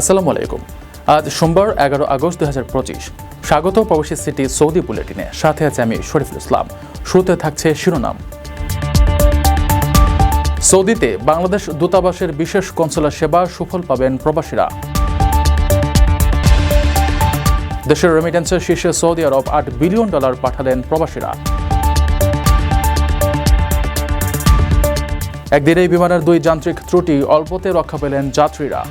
আসসালামু আলাইকুম। আজ সোমবার, এগারো আগস্ট দুই হাজার পঁচিশ। স্বাগত প্রবাসী সিটি সৌদি বুলেটিনে। সাথে আছে আমি শরীফুল ইসলাম। শুরুতে থাকছে শিরোনাম। সৌদিতে বাংলাদেশ দূতাবাসের বিশেষ কনসুলার সেবা সুফল পাবেন প্রবাসীরা। দেশের রেমিটেন্সের শীর্ষে সৌদি আরব আট বিলিয়ন ডলার পাঠালেন প্রবাসীরা। একদিনেই বিমানের দুই যান্ত্রিক ত্রুটি অল্পতে রক্ষা পেলেন যাত্রীরা।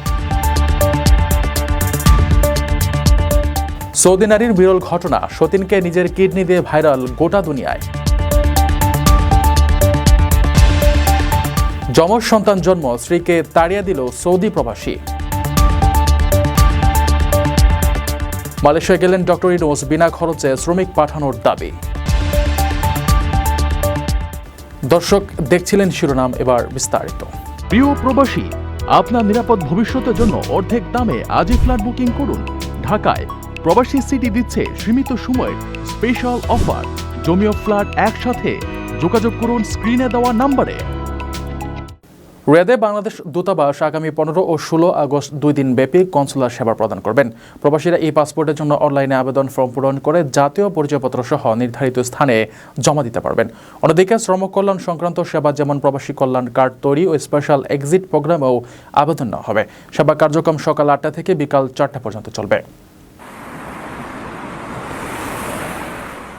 সৌদি নারীর বিরল ঘটনা, সতীনকে নিজের কিডনি দিয়ে ভাইরাল গোটা দুনিয়ায়। যমজ সন্তান জন্ম, স্ত্রীকে তাড়িয়ে দিল সৌদি প্রবাসী। মালয়েশিয়া গেলেন ডক্টর ইনোস বিনা খরচে শ্রমিক পাঠানোর দাবি। দর্শক, দেখছিলেন শিরোনাম, এবার বিস্তারিত। প্রিয় প্রবাসী, আপনার নিরাপদ ভবিষ্যতের জন্য অর্ধেক দামে আজই ফ্ল্যাট বুকিং করুন। ঢাকায় প্রবাসী সিটি দিচ্ছে সীমিত সময়ের স্পেশাল অফার জমিও ফ্ল্যাট একসাথে যোগাযোগ করুন স্ক্রিনে দেওয়া নাম্বারে। রিয়াদে বাংলাদেশ দূতাবাস আগামী পনেরো ও ষোলো আগস্ট দুই দিন ব্যাপী কনসুলার সেবা প্রদান করবেন। প্রবাসীরা এই পাসপোর্টের জন্য অনলাইনে আবেদন ফর্ম পূরণ করে জাতীয় পরিচয়পত্র সহ নির্ধারিত স্থানে জমা দিতে পারবেন। অন্যদিকে শ্রম কল্যাণ সংক্রান্ত সেবা যেমন প্রবাসী কল্যাণ কার্ড তৈরি ও স্পেশাল এক্সিট প্রোগ্রামেও আবেদন নেওয়া হবে। সেবা কার্যক্রম সকাল আটটা থেকে বিকাল চারটা পর্যন্ত চলবে।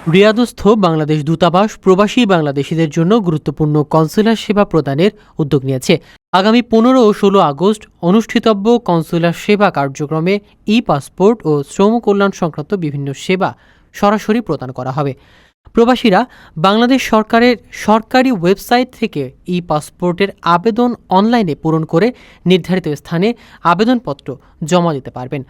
রিয়াদস্থ বাংলাদেশ দূতাবাস প্রবাসী বাংলাদেশিদের জন্য গুরুত্বপূর্ণ কনসুলার সেবা প্রদানের উদ্যোগ নিয়েছে। আগামী পনেরো ও ষোলো আগস্ট অনুষ্ঠিতব্য কনসুলার সেবা কার্যক্রমে ই পাসপোর্ট ও শ্রম কল্যাণ সংক্রান্ত বিভিন্ন সেবা সরাসরি প্রদান করা হবে। প্রবাসীরা বাংলাদেশ সরকারের সরকারি ওয়েবসাইট থেকে ই পাসপোর্টের আবেদন অনলাইনে পূরণ করে নির্ধারিত স্থানে আবেদনপত্র জমা দিতে পারবেন।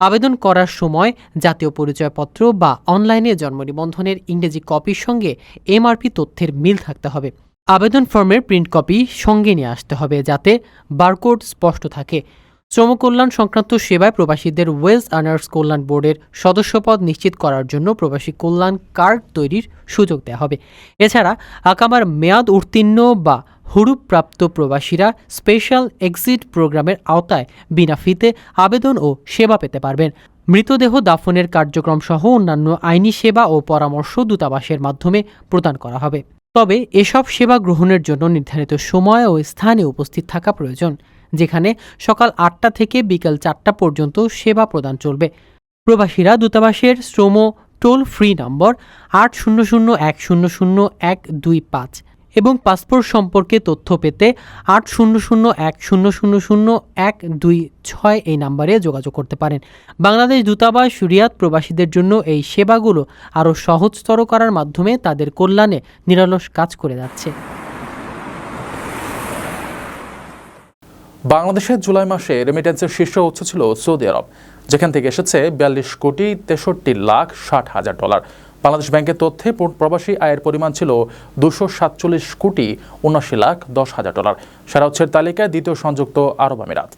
আবেদন করার সময় জাতীয় পরিচয়পত্র বা অনলাইনে জন্ম নিবন্ধনের ইংরেজি কপির সঙ্গে এমআরপি তথ্যের মিল থাকতে হবে। আবেদন ফর্মের প্রিন্ট কপি সঙ্গে নিয়ে আসতে হবে যাতে বারকোড স্পষ্ট থাকে। শ্রম কল্যাণ সংক্রান্ত সেবায় প্রবাসীদের ওয়েলস আর্নার্স কল্যাণ বোর্ডের সদস্যপদ নিশ্চিত করার জন্য প্রবাসী কল্যাণ কার্ড তৈরির সুযোগ দেওয়া হবে। এছাড়া আকামার মেয়াদ উত্তীর্ণ বা হুরুপ্রাপ্ত প্রবাসীরা স্পেশাল এক্সিট প্রোগ্রামের আওতায় বিনা ফিতে আবেদন ও সেবা পেতে পারবেন। মৃতদেহ দাফনের কার্যক্রম সহ অন্যান্য আইনি সেবা ও পরামর্শ দূতাবাসের মাধ্যমে প্রদান করা হবে। তবে এসব সেবা গ্রহণের জন্য নির্ধারিত সময় ও স্থানে উপস্থিত থাকা প্রয়োজন, যেখানে সকাল আটটা থেকে বিকাল চারটা পর্যন্ত সেবা প্রদান চলবে। প্রবাসীরা দূতাবাসের শ্রম টোল ফ্রি নম্বর আট শূন্য শূন্য এক শূন্য শূন্য এক দুই পাঁচ এবং পাসপোর্ট সম্পর্কে তথ্য পেতে আট শূন্য শূন্য এক শূন্য শূন্য শূন্য এক দুই ছয় এই নাম্বারে যোগাযোগ করতে পারেন। বাংলাদেশ দূতাবাস, রিয়াদ প্রবাসীদের জন্য এই সেবাগুলো আরও সহজতর করার মাধ্যমে তাদের কল্যাণে নিরলস কাজ করে যাচ্ছে। বাংলাদেশের জুলাই মাসে রেমিটেন্সের শীর্ষ উৎস ছিল সৌদি আরব, যেখান থেকে এসেছে বিয়াল্লিশ কোটি তেষট্টি লাখ ষাট হাজার ডলার। বাংলাদেশ ব্যাংকের তথ্যে প্রবাসী আয়ের পরিমাণ ছিল দুশো সাতচল্লিশ কোটি উনআশি লাখ দশ হাজার ডলার। সারা উৎসের তালিকায় দ্বিতীয় সংযুক্ত আরব আমিরাত।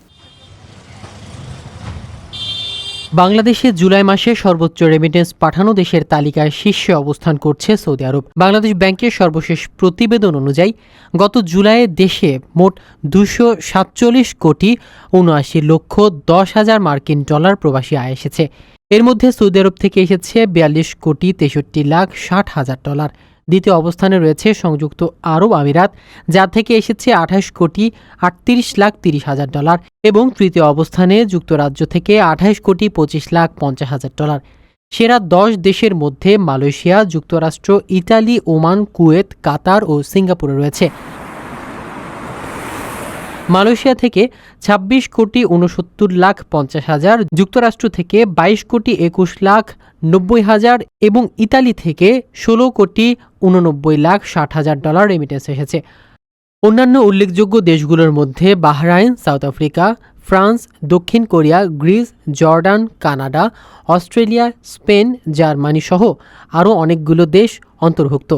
বাংলাদেশে জুলাই মাসে সর্বোচ্চ রেমিটেন্স পাঠানো দেশের তালিকায় শীর্ষে অবস্থান করছে সৌদি আরব। বাংলাদেশ ব্যাংকের সর্বশেষ প্রতিবেদন অনুযায়ী, গত জুলাইয়ে দেশে মোট দুশো সাতচল্লিশ কোটি উনআশি লক্ষ দশ হাজার মার্কিন ডলার প্রবাসী আয় এসেছে। এর মধ্যে সৌদি আরব থেকে এসেছে বিয়াল্লিশ কোটি তেষট্টি লাখ ষাট হাজার ডলার। দ্বিতীয় অবস্থানে রয়েছে সংযুক্ত আরব আমিরাত, যা থেকে এসেছে আঠাশ কোটি আটত্রিশ লাখ তিরিশ হাজার ডলার এবং তৃতীয় অবস্থানে যুক্তরাজ্য থেকে আঠাশ কোটি পঁচিশ লাখ পঞ্চাশ হাজার ডলার। সেরা দশ দেশের মধ্যে মালয়েশিয়া, যুক্তরাষ্ট্র, ইতালি, ওমান, কুয়েত, কাতার ও সিঙ্গাপুরে রয়েছে। মালয়েশিয়া থেকে ২৬ কোটি উনসত্তর লাখ পঞ্চাশ হাজার, যুক্তরাষ্ট্র থেকে ২২ কোটি একুশ লাখ নব্বই হাজার এবং ইতালি থেকে ষোলো কোটি উননব্বই লাখ ষাট হাজার ডলার রেমিটেন্স এসেছে। অন্যান্য উল্লেখযোগ্য দেশগুলোর মধ্যে বাহরাইন, সাউথ আফ্রিকা, ফ্রান্স, দক্ষিণ Korea, Greece, Jordan, Canada, Australia, Spain, Germany সহ আরও অনেকগুলো দেশ অন্তর্ভুক্ত।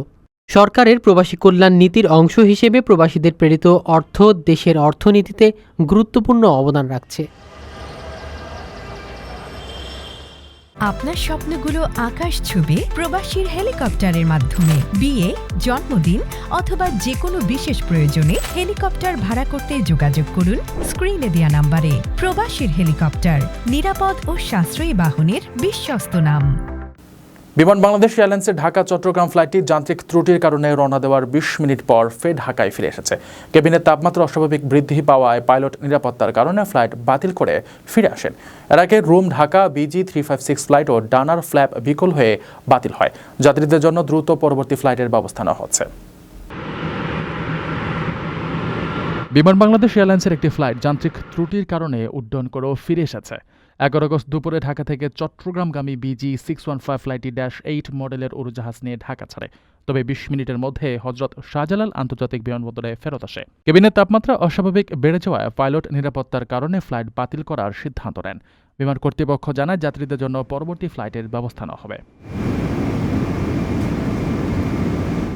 সরকারের প্রবাসী কল্যাণ নীতির অংশ হিসেবে প্রবাসীদের প্রেরিত অর্থ দেশের অর্থনীতিতে গুরুত্বপূর্ণ অবদান রাখছে। আপনার স্বপ্নগুলো আকাশ ছুবে প্রবাসীর হেলিকপ্টারের মাধ্যমে। বিয়ে, জন্মদিন অথবা যে কোনো বিশেষ প্রয়োজনে হেলিকপ্টার ভাড়া করতে যোগাযোগ করুন স্ক্রিনে দেওয়া নাম্বারে। প্রবাসীর হেলিকপ্টার, নিরাপদ ও সাশ্রয়ী বাহনের বিশ্বস্ত নাম। বিমান বাংলাদেশ এয়ারলাইন্সের ঢাকা চট্টগ্রাম ফ্লাইটটি যান্ত্রিক ত্রুটির কারণে রওনা দেওয়ার বিশ মিনিট পর ফের ঢাকায় ফিরে এসেছে। কেবিনের তাপমাত্রা অস্বাভাবিক বৃদ্ধি পাওয়ায় পাইলট নিরাপত্তার কারণে ফ্লাইট বাতিল করে ফিরে আসেন। এর আগে Rome, Dhaka, BG three five six flight ও ডানার ফ্ল্যাপ বিকল হয়ে বাতিল হয়। যাত্রীদের জন্য দ্রুত পরবর্তী ফ্লাইটের ব্যবস্থা নেওয়া হচ্ছে। বিমান বাংলাদেশ এয়ারলাইন্সের একটি ফ্লাইট যান্ত্রিক ত্রুটির কারণে উড্ডয়ন করেও ফিরে এসেছে। এগারো আগস্ট দুপুরে ঢাকা থেকে চট্টগ্রামগামী বিজি সিক্স ওয়ান ফাইভ ফ্লাইটটি ড্যাশ এইট মডেলের উড়োজাহাজ নিয়ে ঢাকা ছাড়ে। তবে বিশ মিনিটের মধ্যে হজরত শাহজালাল আন্তর্জাতিক বিমানবন্দরে ফেরত আসে। কেবিনের তাপমাত্রা অস্বাভাবিক বেড়ে যাওয়ায় পাইলট নিরাপত্তার কারণে ফ্লাইট বাতিল করার সিদ্ধান্ত নেন। বিমান কর্তৃপক্ষ জানায়, যাত্রীদের জন্য পরবর্তী ফ্লাইটের ব্যবস্থা নেওয়া হবে।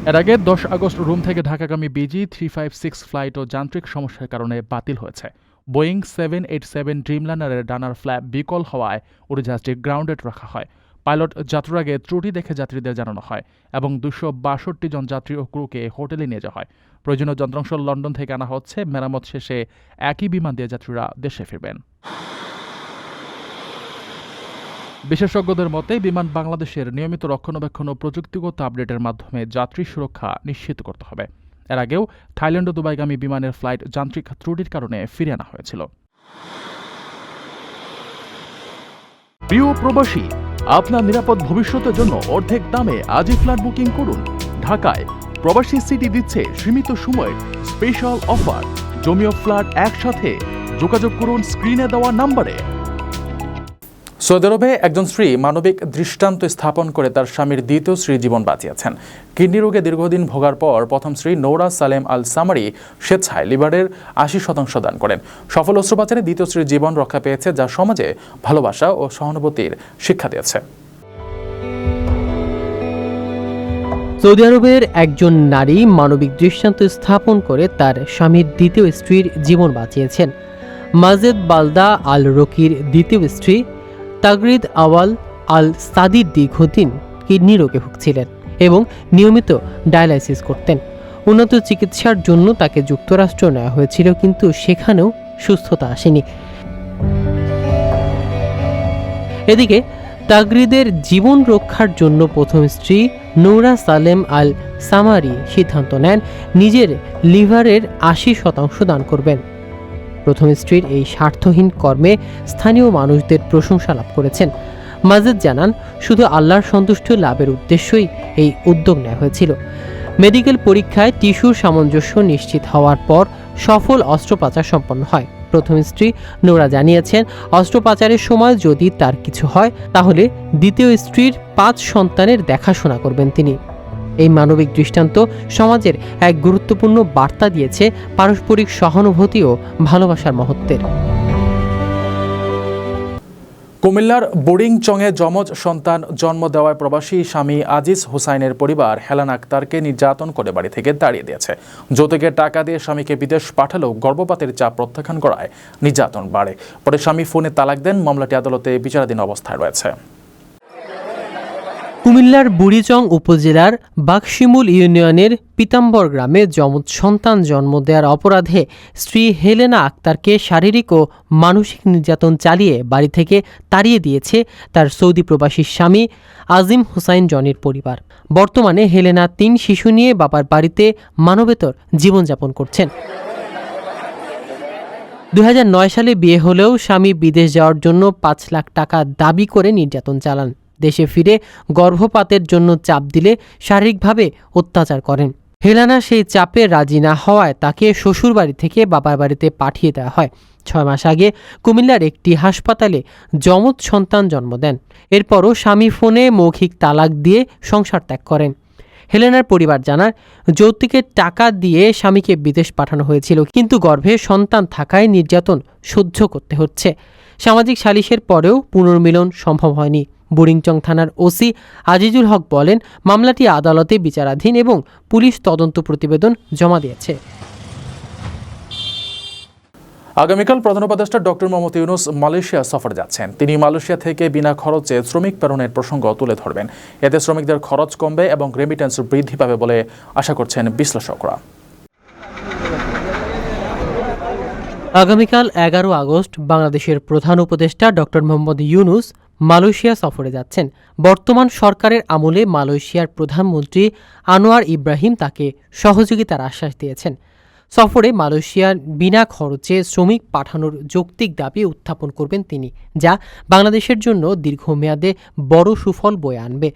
এর আগে দশ আগস্ট রোম থেকে ঢাকাগামী BG three five six flight ও যান্ত্রিক সমস্যার কারণে বাতিল হয়েছে। বোয়িং সেভেন এইট সেভেন ড্রিমলাইনারের ডানার ফ্ল্যাপ বিকল হওয়ায় উড়োজাহাজটি গ্রাউন্ডেড রাখা হয়। পাইলট যাত্রার আগে ত্রুটি দেখে যাত্রীদের জানানো হয় এবং দুশো বাষট্টি জন যাত্রী ও ক্রুকে হোটেলে নিয়ে যাওয়া হয়। প্রয়োজনীয় যন্ত্রাংশ লন্ডন থেকে আনা হচ্ছে। মেরামত শেষে একই বিমান দিয়ে যাত্রীরা দেশে ফিরবেন। বিশেষজ্ঞদের মতে, বিমান বাংলাদেশের নিয়মিত রক্ষণাবেক্ষণ ও প্রযুক্তিগত আপডেটের মাধ্যমে যাত্রী সুরক্ষা নিশ্চিত করতে হবে। এর আগেও থাইল্যান্ড ও দুবাইগামী বিমানের ফ্লাইট যান্ত্রিক ত্রুটির কারণে ফিরে আনা হয়েছিল। প্রিয় প্রবাসী, আপনার নিরাপদ ভবিষ্যতের জন্য অর্ধেক দামে আজই ফ্ল্যাট বুকিং করুন। ঢাকায় প্রবাসী সিটি দিচ্ছে সীমিত সময়ের স্পেশাল অফার। জমিও ফ্ল্যাট একসাথে। যোগাযোগ করুন স্ক্রিনে দেওয়া নাম্বারে। সৌদি আরবে একজন স্ত্রী মানবিক দৃষ্টান্ত স্থাপন করে তার স্বামীর দ্বিতীয় স্ত্রীর জীবন বাঁচিয়েছেন। কিডনি রোগে দীর্ঘদিন ভোগার পর প্রথম স্ত্রী নৌরা সালেম আল সামারি স্বেচ্ছায় লিভারের আশি শতাংশ দান করেন। সফল অস্ত্রোপচারে দ্বিতীয় স্ত্রীর জীবন রক্ষা পেয়েছে যা সমাজে ভালোবাসা ও সহানুভূতির শিক্ষা দিয়েছে। সৌদি আরবের একজন নারী মানবিক দৃষ্টান্ত স্থাপন করে তার স্বামীর দ্বিতীয় স্ত্রীর জীবন বাঁচিয়েছেন। মাজেদ বালদা আল রকির দ্বিতীয় স্ত্রী তাগরিদ আওয়াল আল সাদির দীর্ঘদিন কিডনি রোগে ভুগছিলেন এবং নিয়মিত ডায়ালাইসিস করতেন। উন্নত চিকিৎসার জন্য তাকে যুক্তরাষ্ট্র নেওয়া হয়েছিল, কিন্তু সেখানেও সুস্থতা আসেনি। এদিকে, তাগরিদের জীবন রক্ষার জন্য প্রথম স্ত্রী নৌরা সালেম আল সামারি সিদ্ধান্ত নেন, নিজের লিভারের আশি শতাংশ দান করবেন। প্রথম স্ত্রীর এই স্বার্থহীন কর্মে স্থানীয় মানুষদের প্রশংসা লাভ করেছেন। মাজেদ জানান, শুধু আল্লাহর সন্তুষ্ট লাভের উদ্দেশ্যই এই উদ্যোগ নেওয়া হয়েছিল। মেডিকেল পরীক্ষায় টিস্যুর সামঞ্জস্য নিশ্চিত হওয়ার পর সফল অস্ত্রোপচার সম্পন্ন হয়। প্রথম স্ত্রী নোরা জানিয়েছেন, অস্ত্রোপচারের সময় যদি তার কিছু হয়, তাহলে দ্বিতীয় স্ত্রীর পাঁচ সন্তানের দেখাশোনা করবেন তিনি। এই মানবিক দৃষ্টান্ত সমাজের এক গুরুত্বপূর্ণ বার্তা দিয়েছে পারস্পরিক সহানুভূতি ও ভালোবাসার মহত্বের। কুমিল্লার বোরিং চংয়ে যমজ সন্তান জন্ম দেওয়ায় প্রবাসী স্বামী আজিজ হুসাইনের পরিবার হেলান আক্তারকে নির্যাতন করে বাড়ি থেকে তাড়িয়ে দিয়েছে। যৌতুকের টাকা দিয়ে স্বামীকে বিদেশ পাঠালেও গর্ভপাতের চাপ প্রত্যাখ্যান করায় নির্যাতন বাড়ে। পরে স্বামী ফোনে তালাক দেন, মামলাটি আদালতে বিচারাধীন অবস্থায় রয়েছে। কুমিল্লার বুড়িচং উপজেলার বাকশিমুল ইউনিয়নের পিতাম্বর গ্রামে যমজ সন্তান জন্ম দেওয়ার অপরাধে স্ত্রী হেলেনা আক্তারকে শারীরিক ও মানসিক নির্যাতন চালিয়ে বাড়ি থেকে তাড়িয়ে দিয়েছে তার সৌদি প্রবাসী স্বামী আজিম হুসাইন জনির পরিবার। বর্তমানে হেলেনা তিন শিশু নিয়ে বাবার বাড়িতে মানবেতর জীবনযাপন করছেন। দু হাজার নয় সালে বিয়ে হলেও স্বামী বিদেশ যাওয়ার জন্য পাঁচ লাখ টাকা দাবি করে নির্যাতন চালান। দেশে ফিরে গর্ভপাতের জন্য চাপ দিলে শারীরিকভাবে অত্যাচার করেন। হেলানা সেই চাপে রাজি না হওয়ায় তাকে শ্বশুরবাড়ি থেকে বাবার বাড়িতে পাঠিয়ে দেওয়া হয়। ছয় মাস আগে কুমিল্লার একটি হাসপাতালে যমজ সন্তান জন্ম দেন। এরপরও স্বামী ফোনে মৌখিক তালাক দিয়ে সংসার ত্যাগ করেন। হেলেনার পরিবার জানার যৌতুকের টাকা দিয়ে স্বামীকে বিদেশ পাঠানো হয়েছিল, কিন্তু গর্ভে সন্তান থাকায় নির্যাতন সহ্য করতে হচ্ছে। সামাজিক সালিশের পরেও পুনর্মিলন সম্ভব হয়নি। বুড়িংচং থানার ওসি আজিজুল হক বলেন মামলাটি আদালতে বিচারাধীন এবং পুলিশ তদন্ত প্রতিবেদন জমা দিয়েছে। আগামীকাল প্রধান উপদেষ্টা ডক্টর মোহাম্মদ ইউনুস মালয়েশিয়া সফর যাচ্ছেন। তিনি মালয়েশিয়া থেকে বিনা খরচে শ্রমিক প্রেরণের প্রসঙ্গ তুলে ধরবেন। এতে শ্রমিকদের খরচ কমবে এবং রেমিটেন্স বৃদ্ধি পাবে বলে আশা করছেন বিশ্লেষকরা। আগামীকাল এগারো আগস্ট বাংলাদেশের প্রধান উপদেষ্টা ডক্টর মোহাম্মদ ইউনুস মালয়েশিয়া সফরে যাচ্ছেন। বর্তমান সরকারের আমলে মালয়েশিয়ার প্রধানমন্ত্রী আনোয়ার ইব্রাহিম তাকে সহযোগিতার আশ্বাস দিয়েছেন। সফরে মালয়েশিয়ার বিনা খরচে শ্রমিক পাঠানোর যৌক্তিক দাবি উত্থাপন করবেন তিনি, যা বাংলাদেশের জন্য দীর্ঘমেয়াদে বড় সুফল বয়ে আনবে।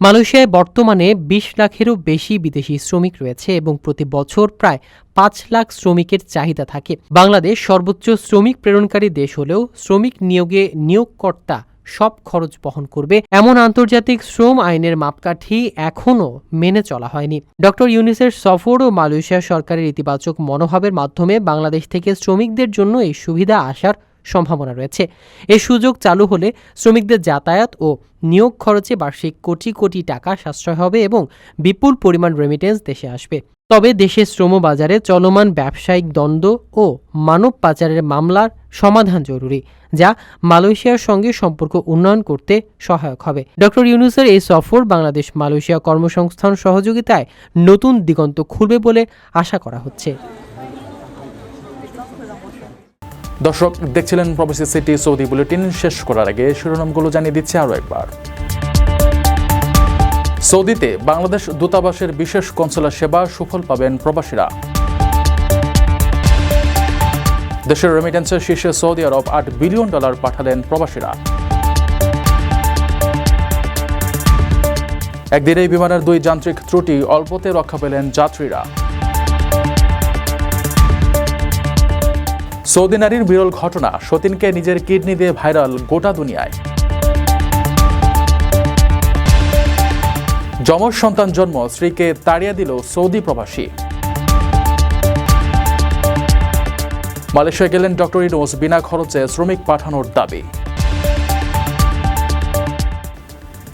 মালয়েশিয়ায় বর্তমানে বিশ লাখেরও বেশি বিদেশি শ্রমিক রয়েছে এবং প্রতি বছর প্রায় পাঁচ লাখ শ্রমিকের চাহিদা থাকে। বাংলাদেশ সর্বোচ্চ শ্রমিক প্রেরণকারী দেশ হলেও শ্রমিক নিয়োগে নিয়োগকর্তা সব খরচ বহন করবে। এমন আন্তর্জাতিক শ্রম আইনের মাপকাঠি এখনও মেনে চলা হয়নি। ডক্টর ইউনিসের সফর ও মালয়েশিয়া সরকারের ইতিবাচক মনোভাবের মাধ্যমে বাংলাদেশ থেকে শ্রমিকদের জন্য এই সুবিধা আসার সম্ভাবনা রয়েছে। এ সুযোগ চালু হলে শ্রমিকদের যাতায়াত ও নিয়োগ খরচে বার্ষিক কোটি কোটি টাকা সাশ্রয় হবে এবং বিপুল পরিমাণ রেমিটেন্স দেশে আসবে। তবে দেশের শ্রমবাজারে চলমান ব্যবসায়িক দ্বন্দ্ব ও মানব পাচারের মামলার সমাধান জরুরি, যা মালয়েশিয়ার সঙ্গে সম্পর্ক উন্নয়ন করতে সহায়ক হবে। ডক্টর ইউনুসের এই সফর বাংলাদেশ মালয়েশিয়া কর্মসংস্থান সহযোগিতায় নতুন দিগন্ত খুলবে বলে আশা করা হচ্ছে। দর্শক, দেখছিলেন প্রবাসী সিটি সৌদি বুলেটিন। শেষ করার আগে শিরোনামগুলো জানিয়ে দিচ্ছে আরও একবার। সৌদিতে বাংলাদেশ দূতাবাসের বিশেষ কনসুলার সেবা সুফল পাবেন প্রবাসীরা। দেশের রেমিটেন্সের শীর্ষে সৌদি আরব আট বিলিয়ন ডলার পাঠালেন প্রবাসীরা। একদিনেই বিমানের দুই যান্ত্রিক ত্রুটি অল্পতে রক্ষা পেলেন যাত্রীরা। সৌদি নারীর বিরল ঘটনা, সতীনকে নিজের কিডনি দিয়ে ভাইরাল গোটা দুনিয়ায়। যমজ সন্তান জন্ম স্ত্রীকে তাড়িয়ে দিল সৌদি প্রবাসী। মালয়েশিয়া গেলেন ডক্টর ইনোস বিনা খরচে শ্রমিক পাঠানোর দাবি।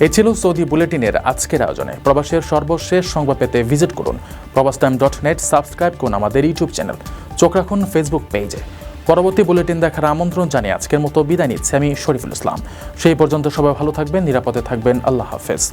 এ ছিল সৌদি বুলেটিনের আজকের আয়োজনে। প্রবাসের সর্বশেষ সংবাদ পেতে ভিজিট করুন প্রবাস টাইম ডট নেট, সাবস্ক্রাইব করুন আমাদের ইউটিউব চ্যানেল। চোখ রাখুন ফেসবুক পেজে। পরবর্তী বুলেটিন দেখার আমন্ত্রণ জানিয়ে আজকের মতো বিদায় নিচ্ছি আমি শরীফুল ইসলাম। সেই পর্যন্ত সবাই ভালো থাকবেন, নিরাপদে থাকবেন। আল্লাহ হাফেজ।